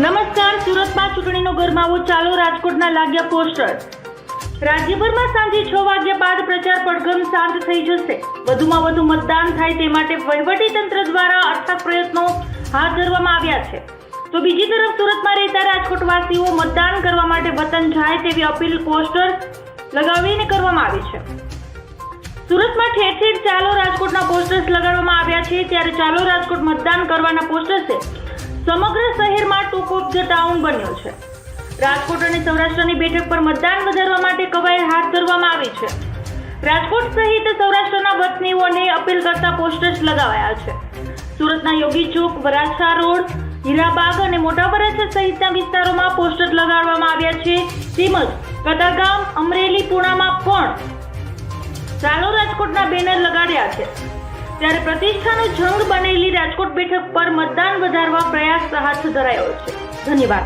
નમસ્કાર, સુરતમાં ચૂંટણીનો ગરમાવો ચાલો, રાજકોટના લાગ્યા પોસ્ટર. રાજ્યભરમાં સાંજે છ વાગ્યા બાદ પ્રચાર પડઘમ શાંત થઈ જશે. વધુમાં વધુ મતદાન થાય તે માટે વહીવટીતંત્ર દ્વારા અથાગ પ્રયત્નો હાથ ધરવામાં આવ્યા છે. તો બીજી તરફ સુરતમાં રહેતા રાજકોટવાસીઓ મતદાન કરવા માટે વતન જાય તેવી અપીલ પોસ્ટર લગાવીને કરવામાં આવી છે. સુરતમાં ઠેર ઠેર ચાલો રાજકોટના પોસ્ટર્સ લગાડવામાં આવ્યા છે. ત્યારે ચાલો રાજકોટ મતદાન કરવાના પોસ્ટર્સે સમગ્ર શહેરમાં ટોપ ઓફ ધ ટાઉન બન્યો છે. રાજકોટ અને સૌરાષ્ટ્રની બેઠક પર મતદાન વધારવા માટે કવાયત હાથ ધરવામાં આવી છે. રાજકોટ સહિત સૌરાષ્ટ્રના વતનીઓને અપીલ કરતા પોસ્ટર્સ લગાવાયા છે. સુરતના યોગી ચોક, વરાછા રોડ, હીરાબાગ અને મોટા વરાછા સહિતના વિસ્તારોમાં પોસ્ટર લગાડવામાં આવ્યા છે. તેમજ કતારગામ, અમરેલી, પુણામાં પણ. ચાલો રાજકોટના બેનર લગાડ્યા છે. ત્યારે પ્રતિષ્ઠાનો જંગ બનેલી રાજકોટ બેઠક પર મતદાન વધારવા પ્રયાસ હાથ ધરાયો છે. ધન્યવાદ.